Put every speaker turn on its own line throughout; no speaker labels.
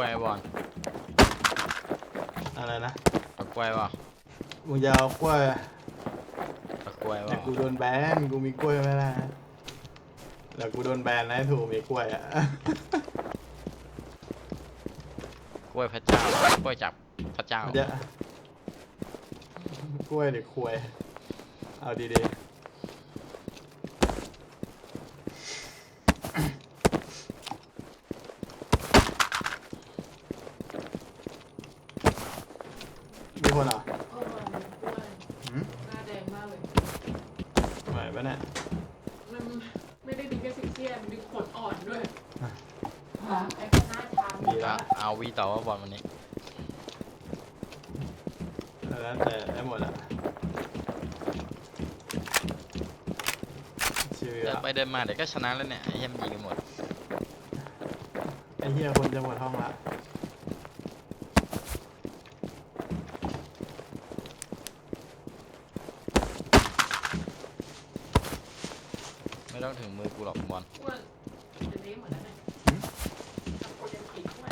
ล้วยบอล
อะไรนะ
เอากล้วยเปล่า
มึงจะเอากล้วย
เอากล้วยเป
แต่
ล่า
กูโดนแบนกูมีกล้วยไม่ได้นะแล้วกูโดนแบนนะถูกมีกล้วยอะ
กล้วยพระเจ้ากล้วยจากพระเจ้า
มันจะกล้วยหรือควย เอาดีๆมีคนเหรอ
เออมันกล้วย
หืม
หน้าแดงมากเลย
ไหวปะเนี่ย
มันไม่ได้ดีแค่สีเซียนมีขนอ่อนด้วย
อะ
ไอ้ข้างหน้าชาม
ดีละ
เอาเอาวีต่อว่าบอลวันนี้
แล้วแต่ ได้หมดอะชิว
เดิน
อะ
ไปเดินมาเดี๋ยวก็ชนะแล้วเนี่ยไอ้เหี้ยมันยิงกันหมด
ไอ้เหี้ยคนจะหมดห้องละ
ไม่ต้องถึงมือกูหรอกบอล
อ้วนเดี๋ยวนี้เหมือนนั้นเลยทำโปรเจกต์ผิดด้วย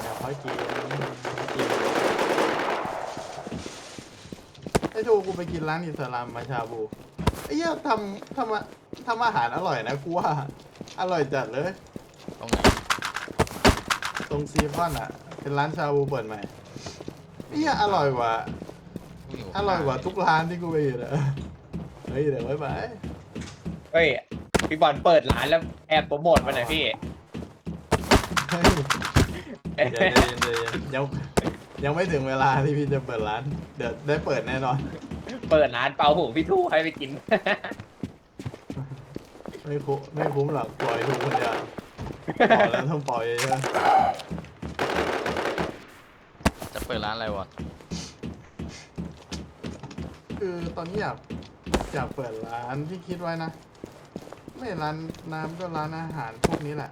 เดี๋ยวค่อยกินกิน ไอ้ทูกูไปกินร้านอิสลามมาชาบูไอ้เหี้ยทำทำอะทำอาหารอร่อยนะกูว่าอร่อยจัดเลย
ตรงไหน
ตรงซีคอนอะ เป็นร้านชาบูเปิดใหม่ไอ้เหี้ยอร่อยกว่า
กูอยู่
อร่อยกว่าทุกร้านที่กูไปอยู่เลยเฮ้ยเดี๋ยวไว้ไป
เฮ้ยพี่บอลเปิดร้านแล้วแอบโปรโมทมาหน่อยพี่
เฮ้ยเดี๋ยวเดี๋ยวเดี๋ยวยัง ยังไม่ถึงเวลาที่พี่จะเปิดร้าน เดี๋ยวได้เปิดแน่นอน
เปิดร้านเปาหูพี่ทู่ให้ไปกิน
ไม่คุ้มไม่คุ้มหรอกปล่อยทุกคนเดียวปล่อยแล้วต้องปล่อยเยอะ
จะเปิดร้านอะไรบอล
ๆคือตอนนี้อยากอยากเปิดร้านที่คิดไว้นะ ไม่ร้านน้ำก็ร้านอาหารพวกนี้แหละ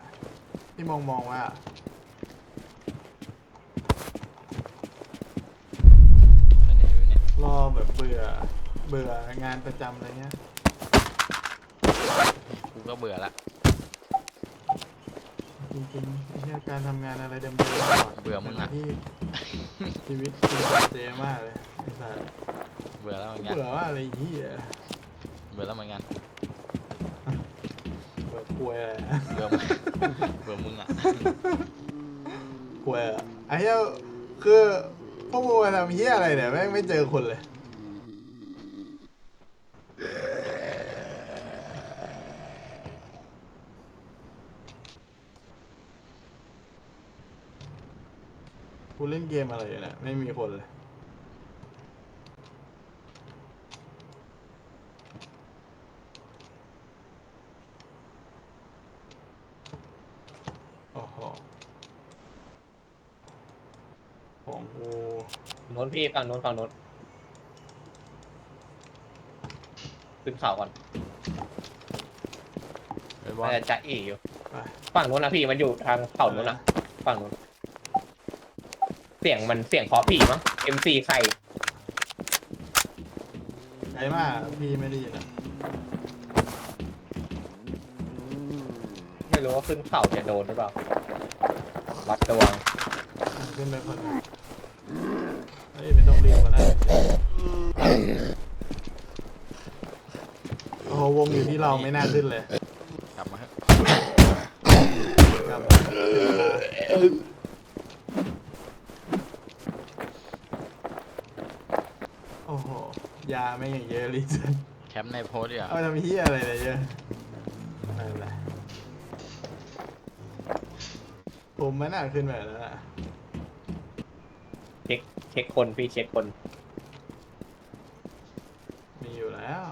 ที่มองมองๆไว้อะ
ไปไหนอยู่เนี่ย
รอแบบเบื่อ เบื่องานประจำอะไรเงี้ย
กูก็เบื่อละ
จริงๆไอ้เรื่องการทำงานอะไรเดิมๆก่อน
เบื่อมึงอะ
ที่ชีวิตจริงเจมากเลยไอ้สัส
เบื่อแล้วเหมือนกัน
เบื่อว่าอะไรเหี้ย
เบื่อแล้วเหมือนกัน
เบื่อกลัวอะไร
เบื่อมึงเบื่อมึงอะ
กลัวอะไอ้เหี้ยคือพวกมึงมาทำเหี้ยอะไรเนี่ยแม่งไม่เจอคนเลย กูเล่นเกมอะไรอยู่เนี่ยไม่มีคนเลย โอ้โห ของกู
โน้นพี่ฝั่งโน้นฝั่งโน้นขึ้นเขาก่อน
ไอ้บอล
น่าจะจะอีอยู่
ไป
ฝั่งโน้นนะพี่มันอยู่ทางเขาโน้นอะฝั่งโน้น เสียงมันเสียงเคาะผีมั้ง MC ใคร
ไกลมากพี่ไม่ได้ยินอะ
ไม่รู้ว่าขึ้นเขาจะโดนหรือเปล่าวัดระวัง
ขึ้นไปคนหนึ่งเฮ้ยไม่ต้องเรียกก็ได้โอ้โหวงอยู่ที่เราไม่น่าขึ้นเลย
กลับมาเถอะ
ครับโอ้โห ยา ไม่งอย่างเยอะลิซัน
แคมป์ในโพสต์ดีกว่า
เอาทำเฮียอะไรเนี่ยเยอะอะไรผมมันน่าขึ้นแบบนั้นอะ
เช็คเช็คคนพี่เช็คคน
มีอยู่แล้ว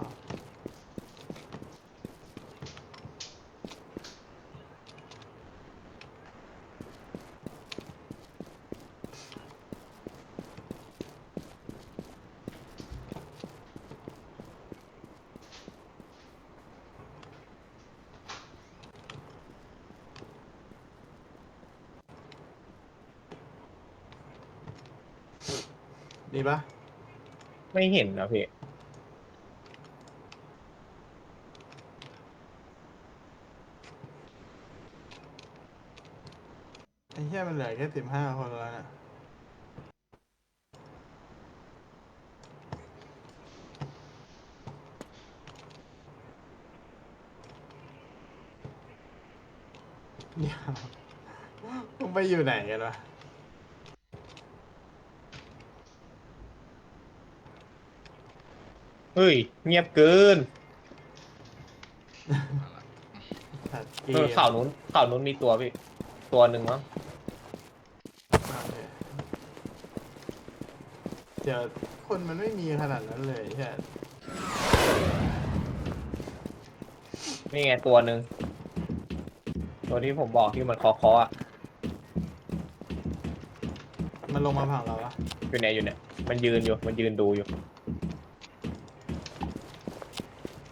ดีปะ
ไม่เห็นนะพี่
ไอ้เหี้ยมันเหลือแค่สิบห้าคนแล้วน่ะเดี๋ยวมึงไปอยู่ไหนกันวะ
ฮ้ย เงียบเกิน
สัตว์เก
เออ
ม
เข่านู้นเข่านู้นมีตัวพี่ ตัวหนึ่งมั้ง
โอเคเดี๋ยวคนมันไม่มีขนาดนั้นเลยใช่
นี่ไงตัวหนึ่งตัวที่ผมบอกที่มันคอคอๆอะ
มันลงมาผังเราปะ
อยู่ไหนอยู่เนี่ยมันยืนอยู่มันยืนดูอยู่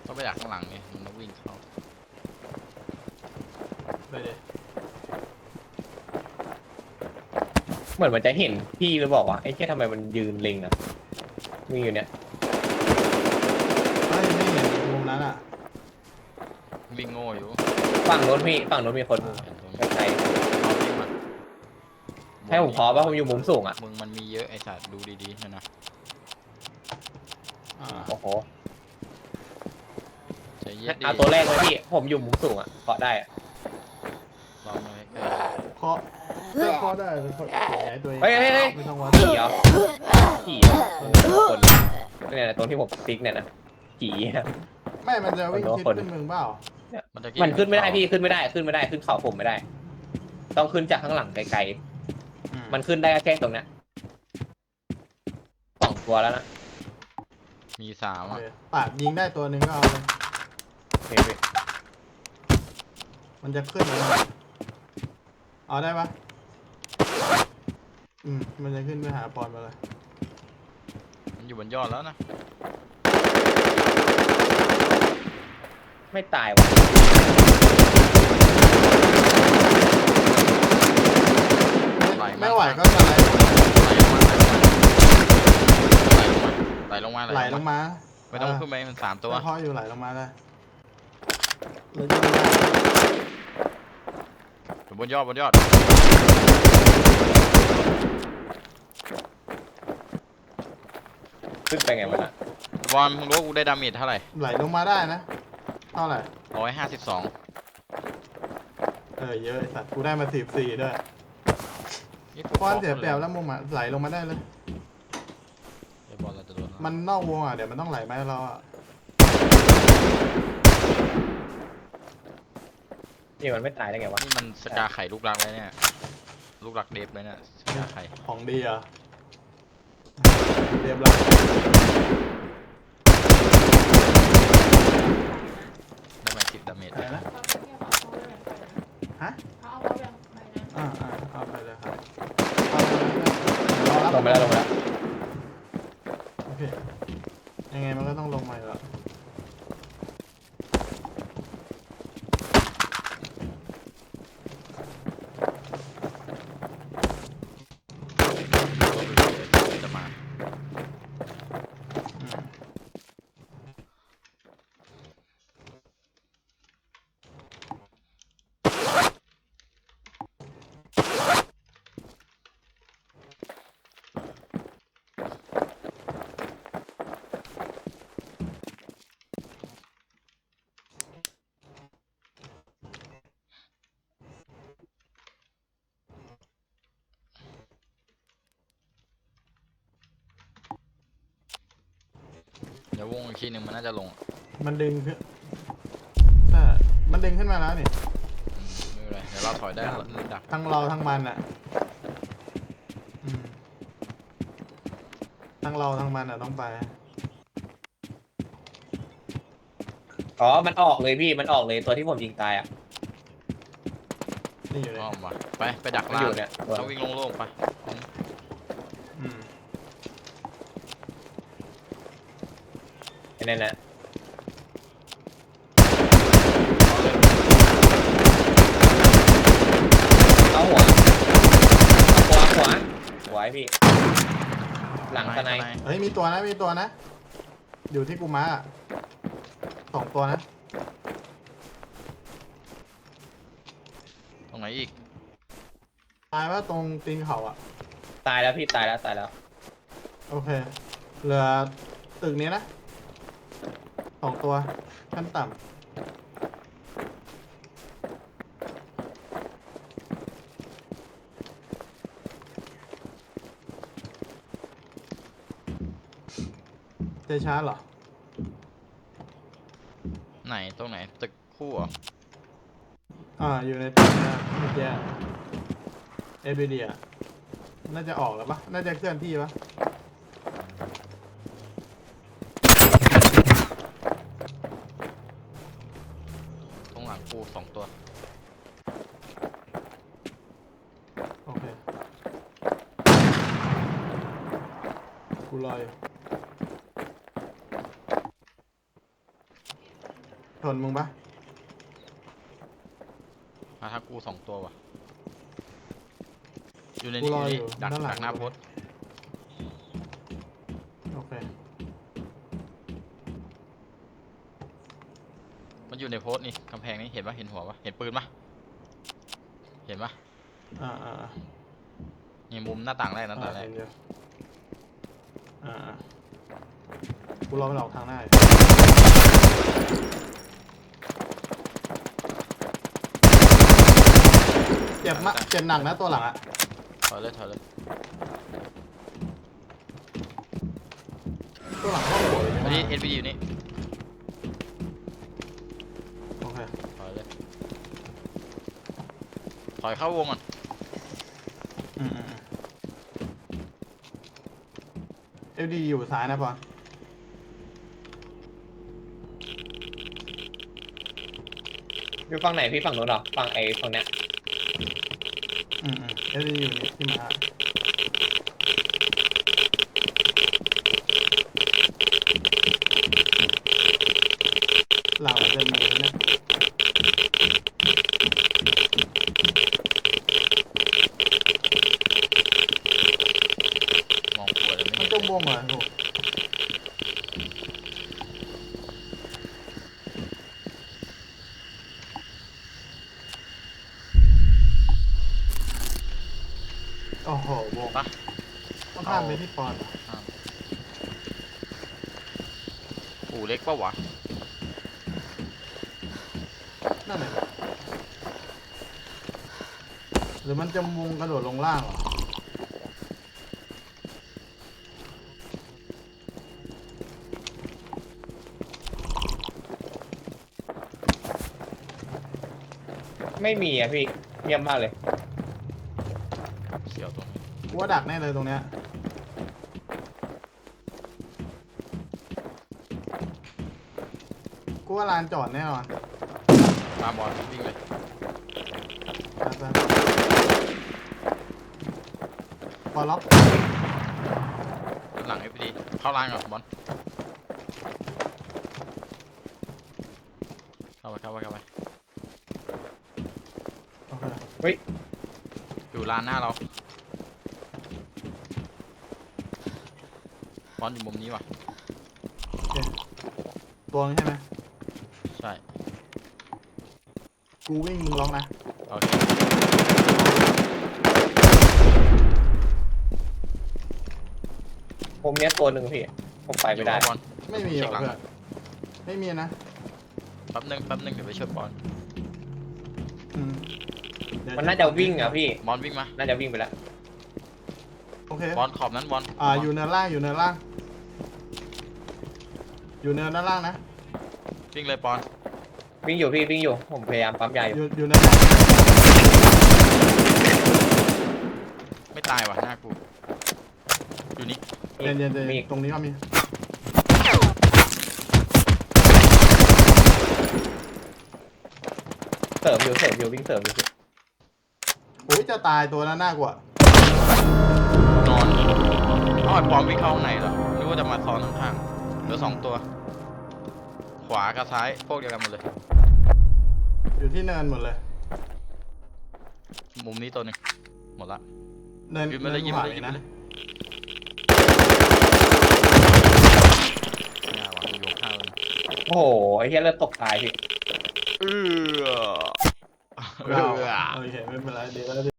ต้อง ไปดักข้างหลังนี่มันต้องวิ่งเข้า
ไปเลย
เหมือนมันจะเห็นพี่หรือบอกว่าไอ้แค่ทำไมมันยืนเล็งอะมีอยู่เนี่ย
ไม่ไม่เห็นมุมนั้นอะ
วิ่งโง่อยู่
ฝั่งโน้นพี่ฝั่งโน้นมีคน
เห็นตรง
ใช่
เอาวิ่งมา
ให้ผมขอป่ะผมอยู่มุมสูงอะ
มึงมันมีเยอะไอ้สัตว์ดูดีๆนะนะ
อ่า
โอ้โห
ใจเย็นดิ
เอาตัวแรกเลยพี่ ผมอยู่มุมสูงอะเคาะได้อะ
ลองมาใกล้
เคาะเคาะเคาะได้เคาะแหนตัวเอง
เฮ้ยเฮ้ยเฮ้ย
ไม่ต้องวัด
ขี่เหรอขี่เหรอคนเนี่ยนะตรงที่ผมติ๊กเนี่ยนะขี่อะ
ไม่มันจะวิ่งชิด
คน
ขึ้นมึงเปล่า
ๆมันจะ
มันขึ้นไม่ได้พี่ขึ้นไม่ได้ขึ้นไม่ได้ขึ้นเขาผมไม่ได้ ต้องขึ้นจากข้างหลังไกลๆมันขึ้นได้แค่ตรงเนี้ยสองตัวแล้วนะ
มีสาม
โอ
อะ
เคปาดยิงได้ตัวหนึ่งก็เอาเลย
โอเคพี่
มันจะขึ้นเลยเอาได้ปะอืม มันจะขึ้นไปหาปอนมาเลย
มันอยู่บนยอดแล้วนะ
ไม่ตายว่ะ
ไม่ไม่ไหวก็สไลด์
ไหลลงมาไหลลงมา
ไหลลงมา
ไม่ต้องขึ้นไปมันสามตัว
ไม่พออยู่ไหลลงมาได้เลย ยิงได้
อยู่บนยอดบนยอด
ขึ้นไปไงวะน่ะ
บอลมึงรู้ว่ากูได้ดาเมจเท่าไหร่
ไหลลงมาได้นะเท่าไหร่
ร้อยห้าสิบสอง
เออเยอะไอ้สัตว์กูได้มาสิบสี่ด้วย
นี่
ปอนเสียเปรียบแล้วมุมอะไหลลงมาได้เลย
ไอ้บอลเราจะโดน
มันนอกวงอะเดี๋ยวมันต้องไหลมาให้เราอะ
นี่มันไม่ตายได้ไงวะ
นี่มันสกาไข่ลูกรักเลยเนี่ย ลูกรักเดฟเลยเนี่ยสกาไข่
ของดีเหรอะเรียบร้อย
ได้มาสิบดาเมจ
อะไรนะ
ตอนนี้เขาเอาไปเลย
ฮะ
เขาเอาไปเลยไปนะ
อ่าอ่าเอาไปเลยครับเอาไปเลยเดี๋ยวรอรับ
ลงไปแล้วลงไปแล้ว
โอเคยังไงมันก็ต้องลงมาอยู่แล้ว
จะมา
อืม
เดี๋ยววงอีกทีหนึ่งมันน่าจะลง
มันดึงขึ้นใช่มันดึงขึ้นมาแล้วนี่
อืมไม่เป็นไรเดี๋ยวเราถอยได้แล้วดัก
ทั้งเราทั้งมันอะอืมทั้งเราทั้งมันอะต้องไป
อ๋อ มันออกเลยพี่ มันออกเลยตัวที่ผมยิงตายอะ
นี่อยู่เลย
อ้อมมาไปไปดัก
มัน
ล่า
องยู่เนี่ยตัว
ต้องวิ่งโล่งๆไป
อืม
ไอ้นั่นน่ะเอาหัวเอาหัวหัวหัวไอ้พี่ หลังสไนด์
เฮ้ยมีตัวนะมีตัวนะ อยู่ที่กูมาอะสองตัวนะ
ตรงไหนอีก
ตายว่าตรงตีนเขาอะ
ตายแล้วพี่ตายแล้วตายแล้ว
โอเค เหลือตึกนี้นะ สองตัวขั้นต่ำเจช้าเหรอ
ไหนตรงไหนตึกคู่เหรอ
อ่า อยู่ในตึกนะเมื่อกี้เอฟบีดีอะน่าจะออกแล้วปะน่าจะเคลื่อนที่ปะ โอเคกูรออยู่ชนมึงปะ
มาทักกูสองตัวว่ะ อยู่ใน
กู
นี้
ร
อ
อยู่อยู่
นี่ดัก
ด้านหลั
ดั
ง
กหน้าโพสต์
โอเค
มันอยู่ในโพสต์นี่กำแพงนี้เห็นปะเห็นหัวปะเห็นปืนปะเห็นปะ
อ่าอ่าอ่า
นี่มุมหน้าต่างแรกหน้าต่างแร
อ่
ก
เห็นอยู่อ่าอ่ากูรอมันออกทางหน้าอยู่เจ็บมะเจ็บหนักนะตัวหลังอะ
ถอยเลยถอยเลย
ตัวหลังเข้าหัวเลย
อันนี้
ใช่ไหม
NVD อยู่นี่
โอเค
ถอยเลยถอยเข้าวงก่อน
อืมอืมอืม เอฟดีอยู่ซ้ายนะปอน
อยู่ฝั่งไหนพี่ฝั่งนู้นเหรอฝั่งไอ้ฝั่งเนี้ย
อืมอืมเอฟดีอยู่นี่ที่มาหลังมันจะมีนะ
มองหัวเลยไม่
มัน
เห็น
จงบงเหรอโหโอ้โหบง
ปะ
ต้องข้ามไปที่ปอนเหรอ
อู่เล็กปะวะ
นั่นแหละหรือมันจะมุงกระโดดลงล่างเหรอ
ไม่มีอะพี่เงียบมากเลย
เสียวตรงนี้
กูว่าดักแน่เลยตรงเนี้ย กูว่าลานจอดแน่นอน
ตามบอลวิ่งเลย
ไปไปพอล็อก
หลัง FPD เข้าล่างก่อนบอลเข้าไปเข้าไปเข้าไป
โอเค
อยู่ลานหน้าเราบอลอยู่มุมนี้ว่ะ
โอเคตัวนึงใช่ไหม
ใช่
กูวิ่งมึงล็อกนะ
โอเค
ผมเนี้ยตัวหนึ่งพี่ ผมไปไม่ได้
อยู่กับบอล
ไม่มีเหรอ
เช็คหลัง
เพื่อนไม่มีนะ
แป๊บนึงแป๊บนึงเดี๋ยวไปช่วยบอล
อืมเดี๋ย
มันน่าจะวิ่งอะพี่
บอลวิ่งมา
น่าจะวิ่งไปแล้ว
โอเค
บอลขอบนั้นบอล
อ่าอยู่เนินล่างอยู่เนินล่าง อยู่เนินด้านล่างนะ
วิ่งเลยบอล
วิ่งอยู่พี่วิ่งอยู่ ผมพยายามปั๊มยาอยู่
อยู่อยู่เนินล่าง
ไม่ตายว่ะหน้ากูอยู่นี่
เย็นเย็นเย็น
มีอีก
ตรงนี้ก็มี
เสริมอยู่เสริมอยู่วิ่งเสริมอยู่พี่
โอ้ยจะตายตัวนั้นน่ากลัว
นอนเอาไอ้ปอมวิ่งเข้าข้างในเหรอนึกว่าจะมาซ้อนข้างๆเหลือสองตัว ขวากับซ้ายพวกเดียวกันหมดเลย
อยู่ที่เนินหมดเลย
มุมนี้ตัวหนึ่งหมดละ
เนิน
ยืนมาเลยยืน
ข
มา
วา
เลยยืน
นะ
มาเลยไม่เอาว่ะกูยกข้าวเลย
โอ้โหไอ้เหี้ยเลือดตกตายพี่
เออเอ
เรา
อ
โอเคไม่เป็นไรเดี๋ยวเรา